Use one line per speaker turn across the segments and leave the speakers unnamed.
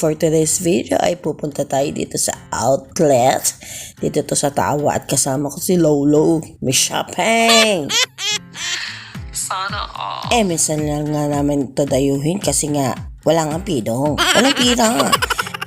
For today's video ay pupunta tayo dito sa outlet. Dito to sa Tawa at kasama ko si Lolo. May shopping!
Sana all.
Eh, minsan lang nga namin ito dayuhin kasi nga wala nga pidong. Walang pira.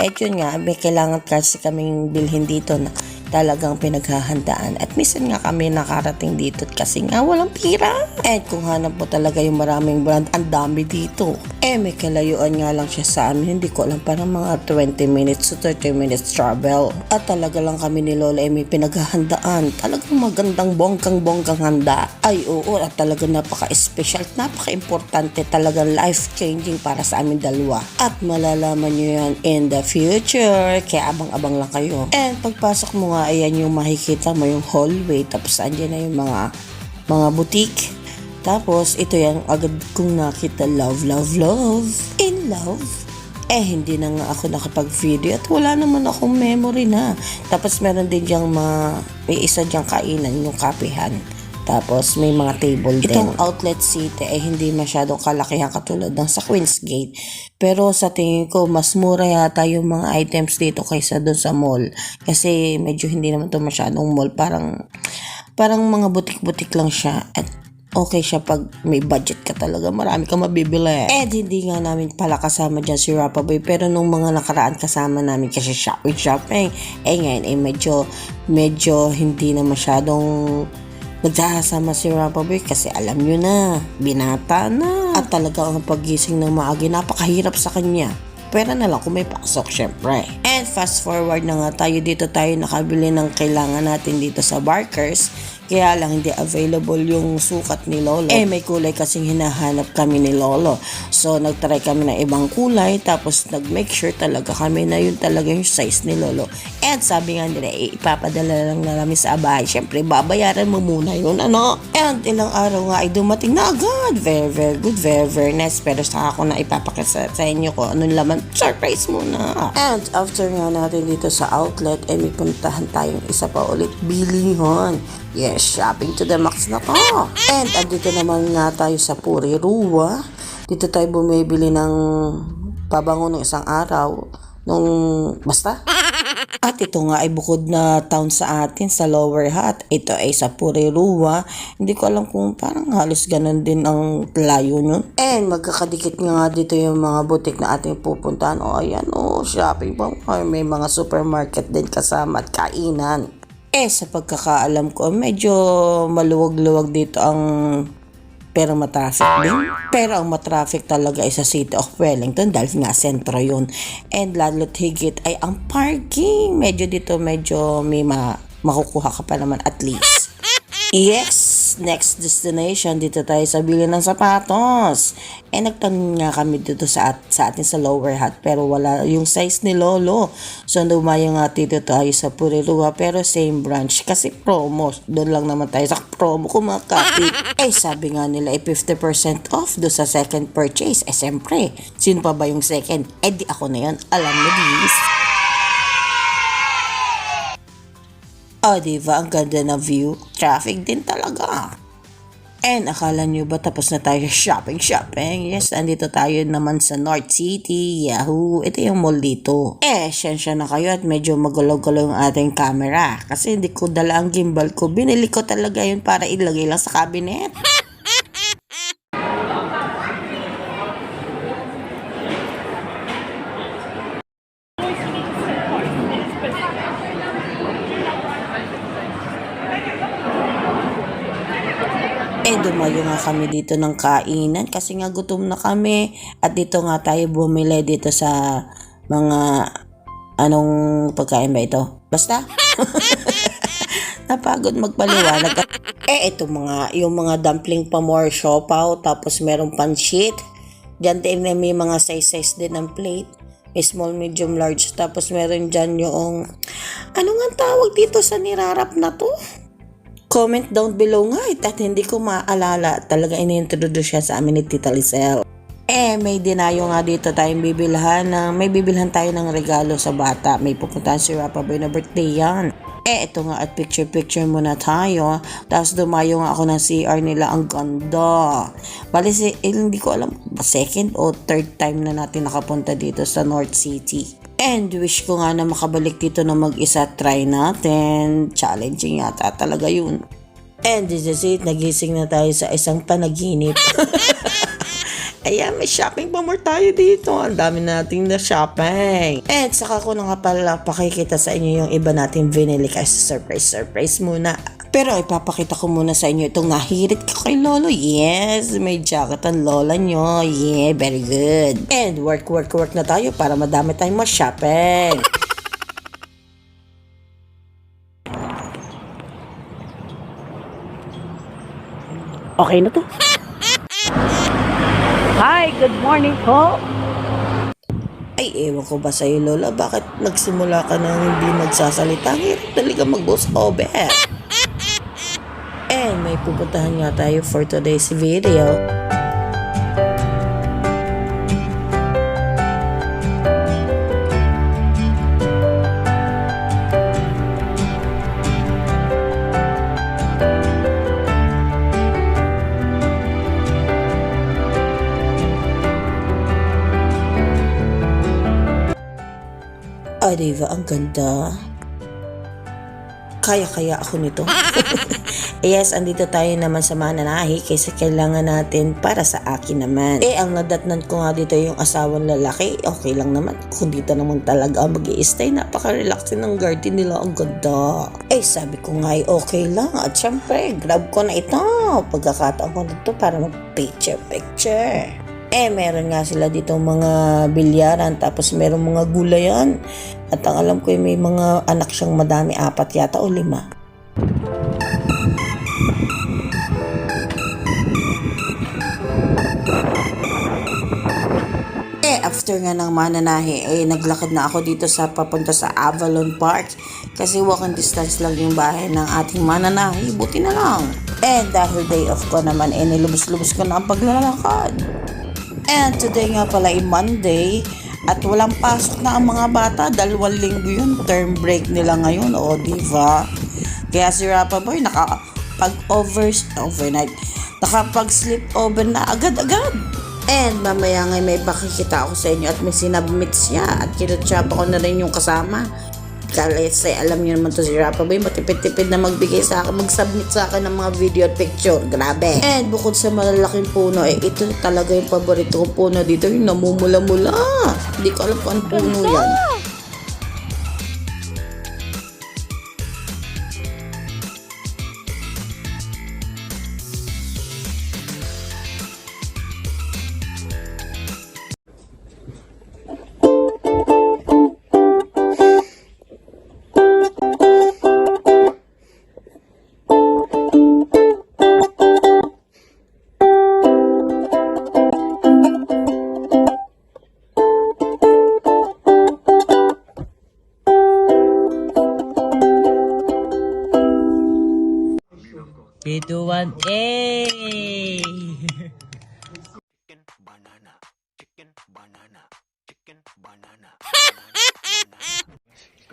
Eh, yun nga, may kailangan kasi kaming bilhin dito na talagang pinaghahandaan. At minsan nga kami nakarating dito kasi nga walang pira. Eh, kung hanap mo talaga yung maraming brand, ang dami dito. Eh, may kalayuan nga lang siya sa amin. Hindi ko alam, parang mga 20 minutes to 30 minutes travel. At talaga lang kami ni Lola may pinaghahandaan. Talagang magandang bonggang-bonggang handa. Ay, oo, at talagang napaka-special, at napaka-importante, talagang life-changing para sa amin dalawa. At malalaman nyo yan in the future. Kaya abang-abang lang kayo. And pagpasok mo nga, ayan yung makikita mo yung hallway. Tapos andyan na yung mga mga boutique. Tapos, ito yung agad kong nakita, love, love, love. In love. Eh, hindi na nga ako nakapag-video at wala naman akong memory na. Tapos, meron din diyang mga, may isa diyang kainan, yung kapihan. Tapos, may mga table din. Itong outlet city ay hindi masyadong kalakihan katulad ng sa Queen's Gate. Pero sa tingin ko, mas mura yata yung mga items dito kaysa doon sa mall. Kasi medyo hindi naman to masyadong mall. Parang, parang mga butik-butik lang siya. At okay siya pag may budget ka talaga. Marami kang mabibili. Eh, hindi nga namin pala kasama dyan si Rapa Boy. Pero nung mga nakaraan kasama namin kasi shopping shopping. Eh ngayon, eh medyo, medyo hindi na masyadong nagsasama si Boy kasi alam nyo na, binata na. At talaga ang pagising ng maagi, napakahirap sa kanya. Pera na lang kung may pasok, syempre. And fast forward na nga tayo dito tayo nakabili ng kailangan natin dito sa Barkers. Kaya lang hindi available yung sukat ni Lolo. Eh may kulay kasing hinahanap kami ni Lolo. So nagtry kami ng ibang kulay tapos nag-make sure talaga kami na yun talaga yung size ni Lolo. And sabi nga nila, eh, ipapadala lang na namin sa bahay. Siyempre, babayaran mo muna yun, ano? And ilang araw nga ay dumating na agad. Very, very good, very, very nice. Pero saka ako na ipapakita sa, inyo ko anong laman. Surprise muna. And after nga natin dito sa outlet, eh may puntahan tayong isa pa ulit. Bilihan. Yes, shopping to the max na to. And andito naman nga tayo sa Puri Ruwa. Dito tayo bumibili ng pabango ng isang araw. Nung, basta, at ito nga ay bukod na town sa atin sa Lower Hat. Ito ay sa Puriruwa. Hindi ko alam kung parang halos ganun din ang layo nun. And magkakadikit nga nga dito yung mga butik na ating pupuntahan. O ayan o, shopping pa. Ay, may mga supermarket din kasama at kainan. Eh, sa pagkakaalam ko, medyo maluwag-luwag dito ang pero matraffic din. Pero ang matraffic talaga ay sa City of Wellington dahil nga sentro yun. And lalo't higit ay ang parking. Medyo dito medyo may ma makukuha ka pa naman at least. Yes, next destination dito tayo sa bili ng sapatos. Eh nagtanong nga kami dito sa, at, sa atin sa lower hat pero wala yung size ni Lolo. So dumayo nga dito tayo sa Puriluwa pero same branch kasi promo. Doon lang naman tayo sa promo kumakapit. eh sabi nga nila eh 50% off do sa second purchase. Eh siyempre, sino pa ba yung second? Eh di ako na yun. Alam mo dis. Oh, diba? Ang ganda na view. Traffic din talaga. And akala nyo ba tapos na tayo shopping shopping? Yes, andito tayo naman sa North City. Yahoo! Ito yung mall dito. Eh, sensya na kayo at medyo magulaw-gulaw yung ating camera. Kasi hindi ko dala ang gimbal ko. Binili ko talaga yun para ilagay lang sa cabinet. Eh, dumayo nga kami dito ng kainan kasi nga gutom na kami. At dito nga tayo bumili dito sa mga anong pagkain ba ito? Basta. Napagod magpaliwanag. eh, ito mga, yung mga dumpling pa more siopaw, tapos merong pansit. Diyan din may may mga size-size din ng plate. May small, medium, large. Tapos meron dyan yung, ano nga tawag dito sa nirarap na to? Comment down below nga eh, at hindi ko maalala. Talaga ini-introduce siya sa amin ni Tita Lizelle. Eh, may dinayo nga dito tayong bibilhan na may bibilhan tayo ng regalo sa bata. May pupuntahan si Rapa Boy na birthday yan. Eh, ito nga at picture-picture muna tayo. Tapos dumayo nga ako ng CR nila. Ang ganda. Bali, si, eh, hindi ko alam, second o third time na natin nakapunta dito sa North City. And wish ko nga na makabalik dito na mag-isa. Try natin. Challenging yata talaga yun. And this is it. Nagising na tayo sa isang panaginip. Ayan, may shopping pa more tayo dito. Ang dami nating na shopping. And saka ko na nga pala pakikita sa inyo yung iba nating vinili kasi surprise, surprise muna. Pero ipapakita ko muna sa inyo itong nahirit ko kay Lolo. Yes, may jacket ang lola nyo. Yeah, very good. And work, work, work na tayo para madami tayong mas shopping.
Okay na to. Hi, good morning po.
Ay, ewan ko ba sa'yo, Lola? Bakit nagsimula ka na hindi nagsasalita? Hirap talaga mag-boss over. And may pupuntahan nga tayo for today's video. Ay, ang ganda. Kaya-kaya ako nito. yes, andito tayo naman sa mananahi kasi kailangan natin para sa akin naman. Eh, ang nadatnan ko nga dito yung asawang lalaki, okay lang naman. Kung dito naman talaga mag stay napaka-relaxing ng garden nila. Ang ganda. Eh, sabi ko nga ay okay lang. At syempre, grab ko na ito. Pagkakataon ko nito para mag-picture-picture. Eh, meron nga sila dito mga bilyaran, tapos meron mga gulayan. At ang alam ko ay may mga anak siyang madami, apat yata o lima. Eh, after nga ng mananahe, eh, naglakad na ako dito sa papunta sa Avalon Park. Kasi walking distance lang yung bahay ng ating mananahe. Buti na lang. Eh, dahil day off ko naman, eh, nilubos-lubos ko na ang paglalakad. And today nga pala ay Monday at walang pasok na ang mga bata. Dalawang linggo yun. Term break nila ngayon. O, di ba? Kaya si Rapa Boy nakapag over overnight. Nakapag sleep over na agad-agad. And mamaya nga may pakikita ako sa inyo at may sinabmit siya at kinutsapa ko na rin yung kasama. Kasi alam niyo naman to si Rapa Boy, matipid-tipid na magbigay sa akin, mag-submit sa akin ng mga video at picture. Grabe. And bukod sa malalaking puno, eh, ito talaga yung paborito kong puno dito, yung namumula-mula. Hindi ko alam kung anong puno yan.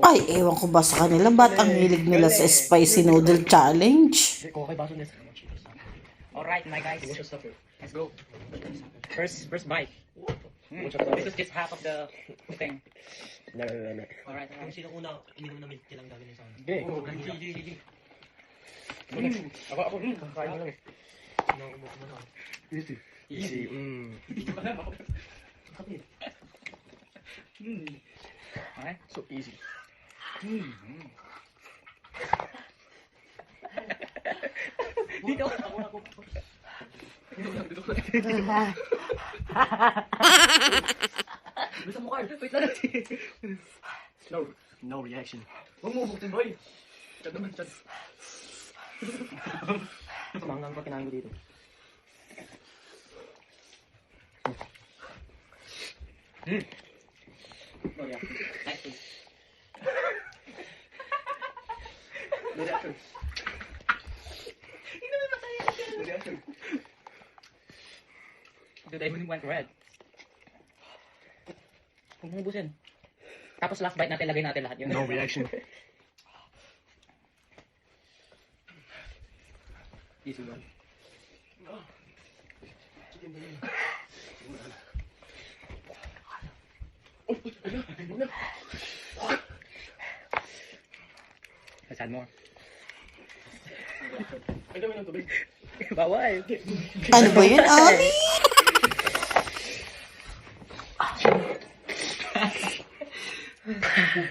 Ay, ewan ko ba sa kanila, ba't ang hilig nila sa spicy noodle challenge?
Alright, my guys. Let's go. First, first bite. Mm. This is just half of the thing.
no no no
Alright, alright.
Sino una ininom na milk tea lang gagawin sa akin?
okay
Oh, Gigi, gigi, gigi.
ako ako mm, kain mo lang eh
Sino ang umukuha na?
easy easy mm
Alright.
so easy
Dito.
Bisa mo Carl!
Wait lang.
no no reaction
Huwag mo buktin boy! Chad naman, Chad. Mangang pa kinain ko dito.
Oh, yeah. Good.
Hindi naman masaya siya. Good action.
Dude, I only want red. Huwag mong ubusin. Tapos last bite natin, lagay natin lahat yun.
No reaction. Easy
one.
Oh, I had more.
Bawal.
Ano ba yun, Ami?
Gay!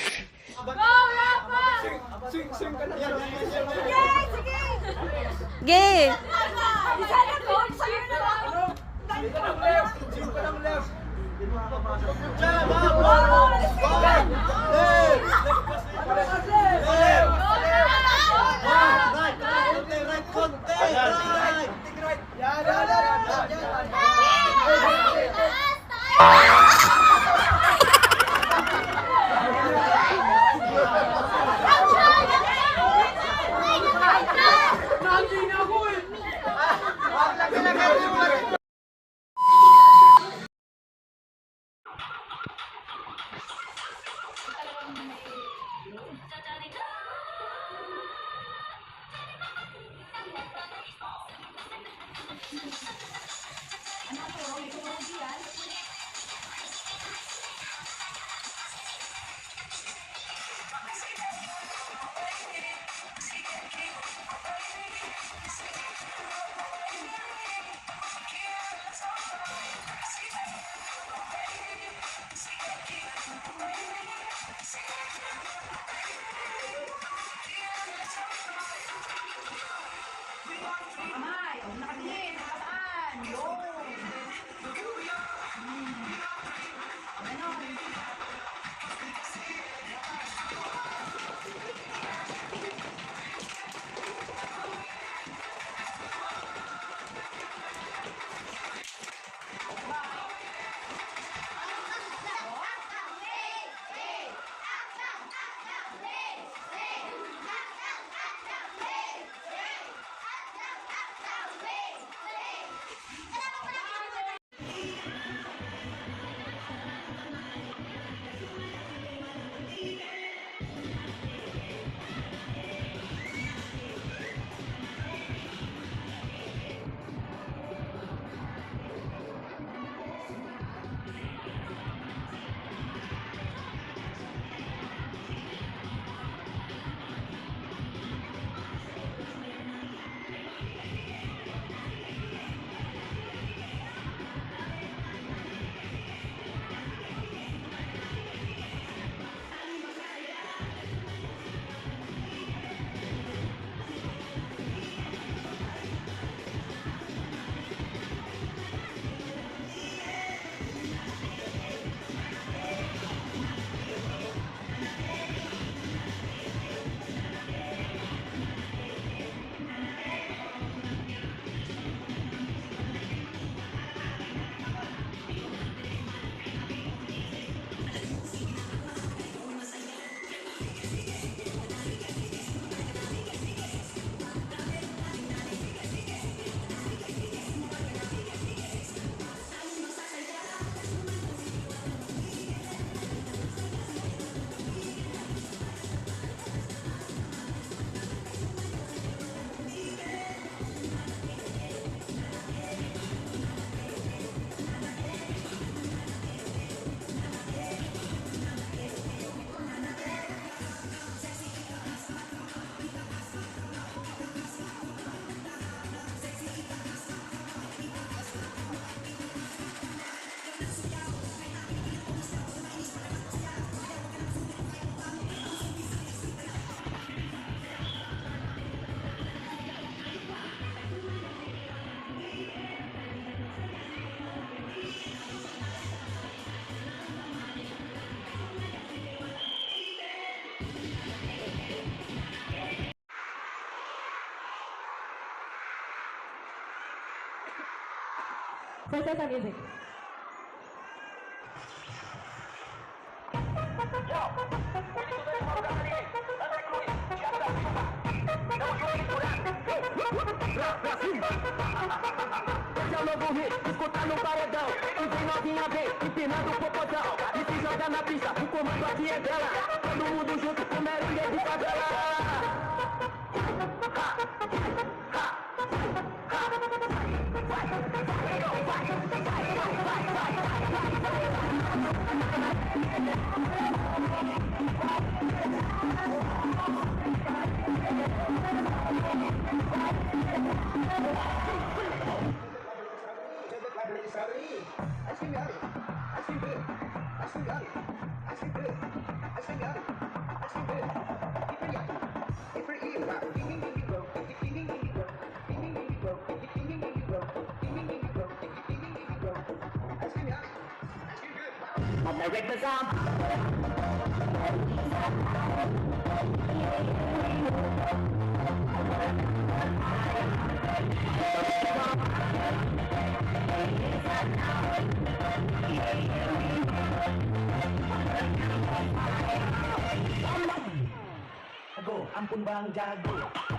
Concessa Music. Dialogo hit, escutar no paredão. E vem novinha vem, empinando o popozão E se joga na pista, o comando aqui é dela. Todo mundo junto com o merengue de favela. I see good. I see good. I see good. I see good. Ampun bang jago.